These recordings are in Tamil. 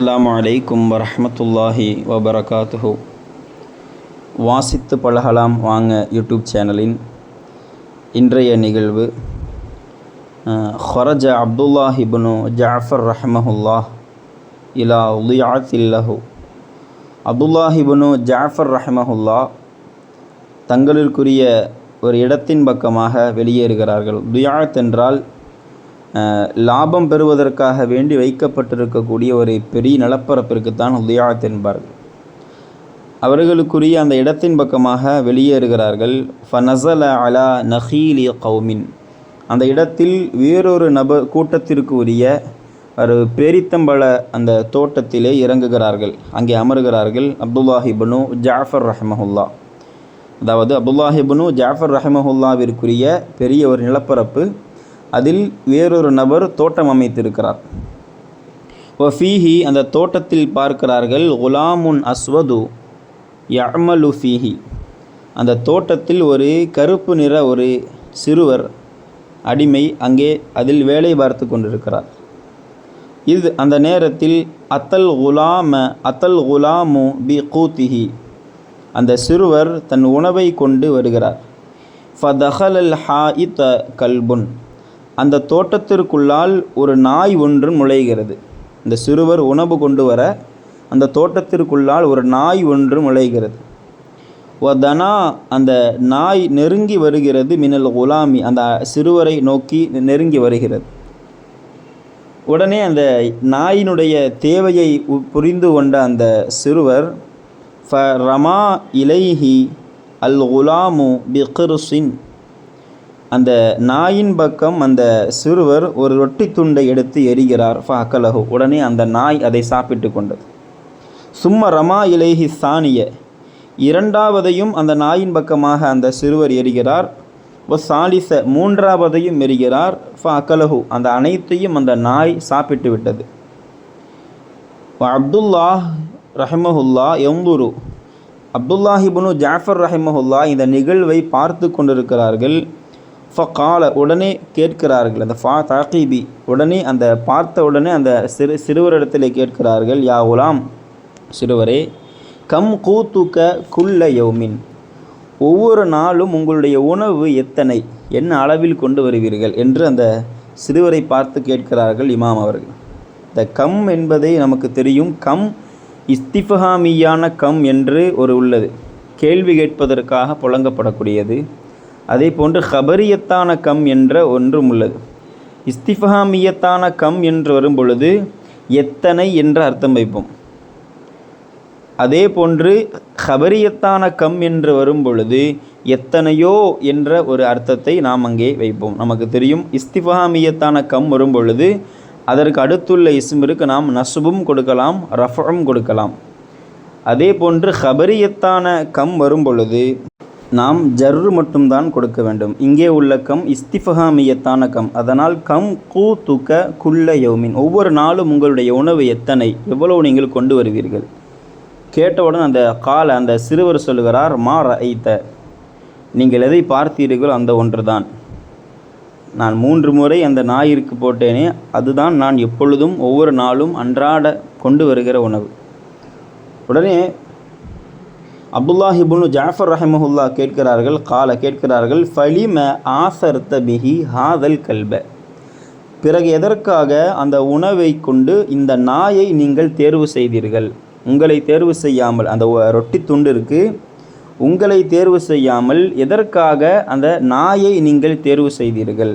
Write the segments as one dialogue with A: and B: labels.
A: அஸ்ஸலாமு அலைக்கும் வரமத்துல்லாஹி வபரகாத்துஹு. வாசித்து பழகலாம் வாங்க யூடியூப் சேனலின் இன்றைய நிகழ்வு ஹொரஜ அப்துல்லாஹிபுனு ஜாஃபர் ரஹமஹுல்லாஹ் இலா உலியாத்தில்லஹு அப்துல்லாஹ் இப்னு ஜாஃபர் ரஹமஹுல்லா தங்களிற்குரிய ஒரு இடத்தின் பக்கமாக வெளியேறுகிறார்கள். துயாத் என்றால் லாபம் பெறுவதற்காக வேண்டி வைக்கப்பட்டிருக்கக்கூடிய ஒரு பெரிய நிலப்பரப்பிற்குத்தான் உதயாத் என்பார்கள். அவர்களுக்குரிய அந்த இடத்தின் பக்கமாக வெளியேறுகிறார்கள். ஃபனசல அலா நஹீலி கௌமின். அந்த இடத்தில் வேறொரு நபர் கூட்டத்திற்கு உரிய ஒரு பேரித்தம்பழ அந்த தோட்டத்திலே இறங்குகிறார்கள். அங்கே அமருகிறார்கள் அப்துல்லாஹிபனு ஜாஃபர் ரஹமஹுல்லா. அதாவது அப்துல்லாஹிபனு ஜாஃபர் ரஹமஹுல்லாவிற்குரிய பெரிய ஒரு நிலப்பரப்பு அதில் வேறொரு நபர் தோட்டம் அமைத்திருக்கிறார். ஃபீஹி அந்த தோட்டத்தில் பார்க்கிறார்கள் குலாமுன் அஸ்வது யமலு ஃபீஹி. அந்த தோட்டத்தில் ஒரு கருப்பு நிற ஒரு சிறுவர் அடிமை அங்கே அதில் வேலை பார்த்து கொண்டிருக்கிறார். இது அந்த நேரத்தில் அத்தல் குலாம அத்தல் குலாமு பி கூத்திஹி. அந்த சிறுவர் தன் உணவை கொண்டு வருகிறார். ஃபதஹலல் இத்த கல்புன். அந்த தோட்டத்திற்குள்ளால் ஒரு நாய் ஒன்று நுழைகிறது இந்த சிறுவர் உணவு கொண்டு வர அந்த தோட்டத்திற்குள்ளால் ஒரு நாய் ஒன்று நுழைகிறது வதனா அந்த நாய் நெருங்கி வருகிறது. மினல் குலாமி அந்த சிறுவரை நோக்கி நெருங்கி வருகிறது. உடனே அந்த நாயினுடைய தேவையை புரிந்து கொண்ட அந்த சிறுவர் ஃப ரமா இலைஹி அல் குலாமு பிகிர்சின் அந்த நாயின் பக்கம் அந்த சிறுவர் ஒரு ரொட்டி துண்டை எடுத்து எரிகிறார். ஃப அக்கலஹு உடனே அந்த நாய் அதை சாப்பிட்டு கொண்டது. சும்ம ரமா இலேஹி சானிய. இரண்டாவதையும் அந்த நாயின் பக்கமாக அந்த சிறுவர் எரிகிறார். ஒ சாலிச மூன்றாவதையும் எரிகிறார். ஃப அக்கலஹு அந்த அனைத்தையும் அந்த நாய் சாப்பிட்டு விட்டது. அப்துல்லாஹ் ரஹமஹுல்லா எம்புரு அப்துல்லாஹிபுனு ஜாஃபர் ரஹிமஹுல்லா இந்த நிகழ்வை பார்த்து கொண்டிருக்கிறார்கள். ஃபகால உடனே கேட்கிறார்கள். அந்த ஃபா தாக்கீபி உடனே அந்த பார்த்த உடனே அந்த சிறு சிறுவரிடத்தில் கேட்கிறார்கள் யா உலாம் சிறுவரே கம் கூத்துக்க குல்ல யௌமின். ஒவ்வொரு நாளும் உங்களுடைய உணவு எத்தனை? என்ன அளவில் கொண்டு வருவீர்கள்? என்று அந்த சிறுவரை பார்த்து கேட்கிறார்கள் இமாம் அவர்கள். இந்த கம் என்பதை நமக்கு தெரியும். கம் இஸ்திஃபஹாமியான கம் என்று ஒரு உள்ளது. கேள்வி கேட்பதற்காக புழங்கப்படக்கூடியது. அதே போன்று ஹபரியத்தான கம் என்ற ஒன்றும் உள்ளது. இஸ்திஃபஹாமியத்தான கம் என்று வரும் பொழுது எத்தனை என்ற அர்த்தம் வைப்போம். அதே போன்று ஹபரியத்தான கம் என்று வரும் பொழுது எத்தனையோ என்ற ஒரு அர்த்தத்தை நாம் அங்கே வைப்போம். நமக்கு தெரியும் இஸ்திஃபஹாமியத்தான கம் வரும் பொழுது அதற்கு அடுத்துள்ள இஸ்மிற்கு நாம் நசுபும் கொடுக்கலாம் ரஃபும் கொடுக்கலாம். அதே போன்று ஹபரியத்தான கம் வரும் பொழுது நாம் ஜர்ரு மட்டும்தான் கொடுக்க வேண்டும். இங்கே உள்ள கம் இஸ்திஃபஹாமியத்தான கம். அதனால் கம் கூ துக்க குல்ல யௌமின். ஒவ்வொரு நாளும் உங்களுடைய உணவு எத்தனை? எவ்வளவு நீங்கள் கொண்டு வருவீர்கள்? கேட்டவுடன் அந்த கால அந்த சிறுவர் சொல்கிறார் மா ரைத்த நீங்கள் எதை பார்த்தீர்களோ அந்த ஒன்றுதான். நான் மூன்று முறை அந்த நாயிற்கு போட்டேனே அதுதான் நான் எப்பொழுதும் ஒவ்வொரு நாளும் அன்றாட கொண்டு வருகிற உணவு. உடனே அப்துல்லாஹிபுனு ஜாஃபர் ரஹமஹுல்லா கேட்கிறார்கள் கால கேட்கிறார்கள் ஃபலிம ஆசர்த்த பிஹி ஹாதல் கல்ப? பிறகு எதற்காக அந்த உணவை கொண்டு இந்த நாயை நீங்கள் தேர்வு செய்தீர்கள்? உங்களை தேர்வு செய்யாமல் அந்த ரொட்டி துண்டு இருக்கு உங்களை தேர்வு செய்யாமல் எதற்காக அந்த நாயை நீங்கள் தேர்வு செய்தீர்கள்?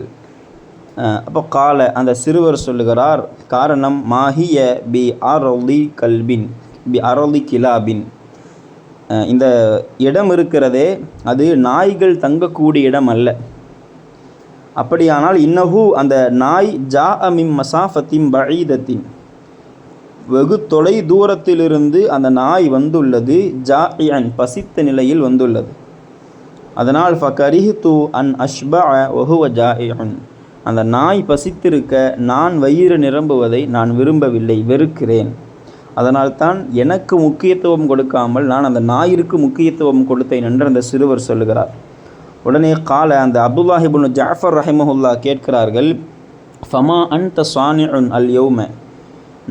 A: அப்போ கால அந்த சிறுவர் சொல்லுகிறார் காரணம் மாஹிய பி அரொலி கல்பின் பி அரொலி கிலாபின். இந்த இடம் இருக்கிறதே அது நாய்கள் தங்கக்கூடிய இடம் அல்ல. அப்படியானால் இன்னஹு அந்த நாய் ஜா அமிம் மசாஃபத்தின் பழீதத்தின் வெகு தொலை தூரத்திலிருந்து அந்த நாய் வந்துள்ளது ஜா ஜாஇயன் பசித்த நிலையில் வந்துள்ளது. அதனால் ஃபகரிஹ்து அன் அஷ்பா ஒஹுவ ஜா ஜாஇயன் அந்த நாய் பசித்திருக்க நான் வயிறு நிரம்புவதை நான் விரும்பவில்லை வெறுக்கிறேன். அதனால்தான் எனக்கு முக்கியத்துவம் கொடுக்காமல் நான் அந்த நாயிற்கு முக்கியத்துவம் கொடுத்தேன் என்று அந்த சிறுவர் சொல்லுகிறார். உடனே கால அந்த அப்துல்லாஹிபுன் ஜாஃபர் ரஹிமஹுல்லா கேட்கிறார்கள் ஃபமா அன்த சானிஉன் அல் யௌம?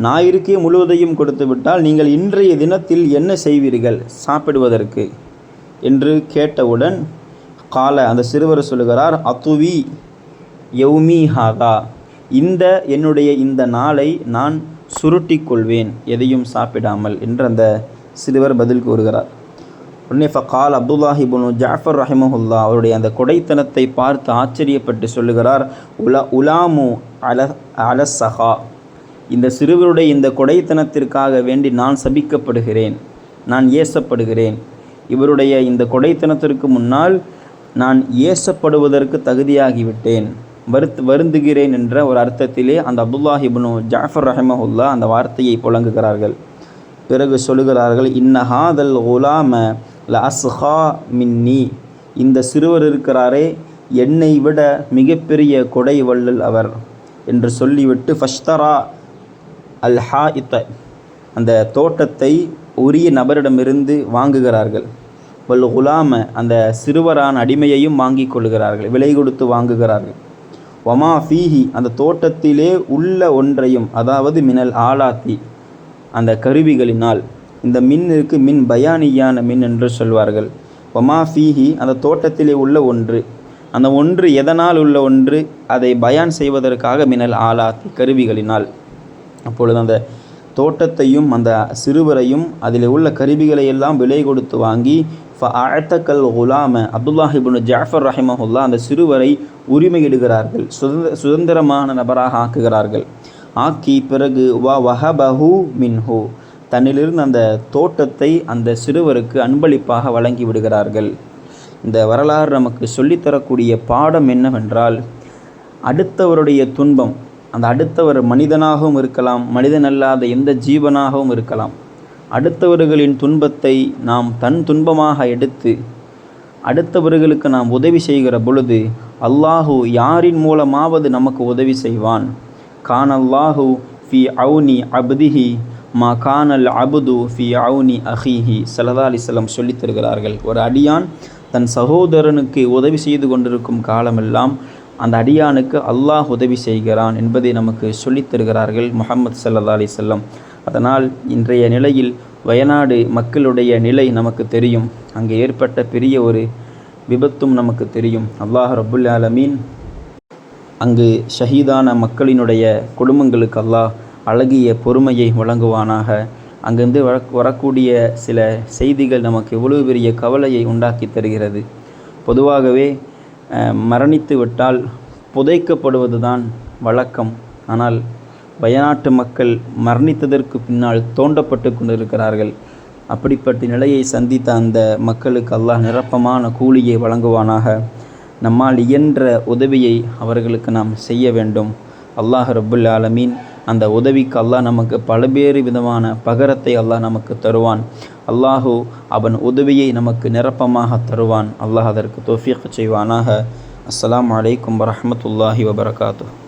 A: ஞாயிற்கே முழுவதையும் கொடுத்து விட்டால் நீங்கள் இன்றைய தினத்தில் என்ன செய்வீர்கள்? சாப்பிடுவதற்கு? என்று கேட்டவுடன் கால அந்த சிறுவர் சொல்லுகிறார் அத்துவி யௌமி ஹாதா. இந்த என்னுடைய இந்த நாளை நான் சுருட்டிக் கொள்வேன் எதையும் சாப்பிடாமல் என்று அந்த சிறுவர் பதில் கூறுகிறார். உடனே ஃபகால் அப்துல்லாஹிபுனு ஜாஃபர் ரஹிமஹுல்லா அவருடைய அந்த கொடைத்தனத்தை பார்த்து ஆச்சரியப்பட்டு சொல்லுகிறார் உலா உலாமு அல அலசஹா இந்த சிறுவருடைய இந்த கொடைத்தனத்திற்காக வேண்டி நான் சபிக்கப்படுகிறேன் நான் ஏசப்படுகிறேன். இவருடைய இந்த கொடைத்தனத்திற்கு முன்னால் நான் ஏசப்படுவதற்கு தகுதியாகிவிட்டேன். வருத்து வருந்துகிறேன் என்ற ஒரு அர்த்தத்திலே அந்த அப்துல்லாஹிபுனு ஜாஃபர் ரஹமஹுல்லா அந்த வார்த்தையை புழங்குகிறார்கள் பிறகு சொல்லுகிறார்கள் இன்னஹாதல் குலாம ல அஸ்ஹா மின்னி. இந்த சிறுவர் இருக்கிறாரே என்னை விட மிகப்பெரிய கொடை வள்ளல் அவர் என்று சொல்லிவிட்டு ஃபஷ்தரா அல் ஹா அந்த தோட்டத்தை உரிய நபரிடமிருந்து வாங்குகிறார்கள். வல் குலாம. அந்த சிறுவரான அடிமையையும் வாங்கிக் கொள்கிறார்கள் விலை கொடுத்து வாங்குகிறார்கள். ஒமா ஃபீஹி அந்த தோட்டத்திலே உள்ள ஒன்றையும் அதாவது மினல் ஆலாத்தி அந்த கருவிகளினால் இந்த மின்னிற்கு மின் பயானியான மின் என்று சொல்வார்கள். ஒமா ஃபீஹி அந்த தோட்டத்திலே உள்ள ஒன்று. அந்த ஒன்று எதனால் உள்ள ஒன்று? அதை பயான் செய்வதற்காக மினல் ஆலாத்தி கருவிகளினால். அப்பொழுது அந்த தோட்டத்தையும் அந்த சிறுவரையும் அதில் உள்ள கருவிகளை எல்லாம் விலை கொடுத்து வாங்கி ஃபஅத்தக்கல் குலாம அப்துல்லாஹிபுன் ஜாஃபர் ரஹிமஹுல்லா அந்த சிறுவரை உரிமையிடுகிறார்கள் சுதந்திர சுதந்திரமான நபராக ஆக்குகிறார்கள். ஆக்கி பிறகு வ வஹபஹு மின்ஹு. தன்னிலிருந்து அந்த தோட்டத்தை அந்த சிறுவருக்கு அன்பளிப்பாக வழங்கி விடுகிறார்கள். இந்த வரலாறு நமக்கு சொல்லித்தரக்கூடிய பாடம் என்னவென்றால் அடுத்தவருடைய துன்பம் அந்த அடுத்தவர் மனிதனாகவும் இருக்கலாம் மனிதனல்லாத எந்த ஜீவனாகவும் இருக்கலாம் அடுத்தவர்களின் துன்பத்தை நாம் தன் துன்பமாக எடுத்து அடுத்தவர்களுக்கு நாம் உதவி செய்கிற பொழுது அல்லாஹு யாரின் மூலமாவது நமக்கு உதவி செய்வான். கான் அல்லாஹு ஃபி அவுனி அப்திஹி மா கானல் அபுது ஃபி அவுனி அஹிஹி சலதா அலிசலம் சொல்லித் தருகிறார்கள். ஒரு அடியான் தன் சகோதரனுக்கு உதவி செய்து கொண்டிருக்கும் காலமெல்லாம் அந்த அடியானுக்கு அல்லாஹ் உதவி செய்கிறான் என்பதை நமக்கு சொல்லித் தருகிறார்கள் முகமது சல்லா அலிசல்லம் அதனால் இன்றைய நிலையில் வயநாடு மக்களுடைய நிலை நமக்கு தெரியும். அங்கே ஏற்பட்ட பெரிய ஒரு விபத்தும் நமக்கு தெரியும். அல்லாஹ் ரபுல் ஆலமீன் அங்கு ஷஹீதான மக்களினுடைய குடும்பங்களுக்கு அல்லாஹ் அழகிய பொறுமையை வழங்குவானாக. அங்கிருந்து வர வரக்கூடிய சில செய்திகள் நமக்கு எவ்வளவு பெரிய கவலையை உண்டாக்கி தருகிறது. பொதுவாகவே மரணித்து விட்டால் புதைக்கப்படுவது தான் வழக்கம். ஆனால் வயநாட்டு மக்கள் மரணித்ததற்கு பின்னால் தோண்டப்பட்டு கொண்டிருக்கிறார்கள். அப்படிப்பட்ட நிலையை சந்தித்த அந்த மக்களுக்கு அல்லாஹ் நிரப்பமான கூலியை வழங்குவானாக. நம்மால் இயன்ற உதவியை அவர்களுக்கு நாம் செய்ய வேண்டும். அல்லாஹ் ரபுல் ஆலமீன் அந்த உதவிக்கு அல்லாஹ் நமக்கு பல்வேறு விதமான பகரத்தை அல்லாஹ் நமக்கு தருவான். அல்லாஹு அவன் உதவியை நமக்கு நிரப்பமாக தருவான். அல்லாஹ் அதற்கு தோஃபியக் செய்வானாக. அஸ்லாம் வலைக்கம் வரமத்துல்லாஹி வபரகாத்து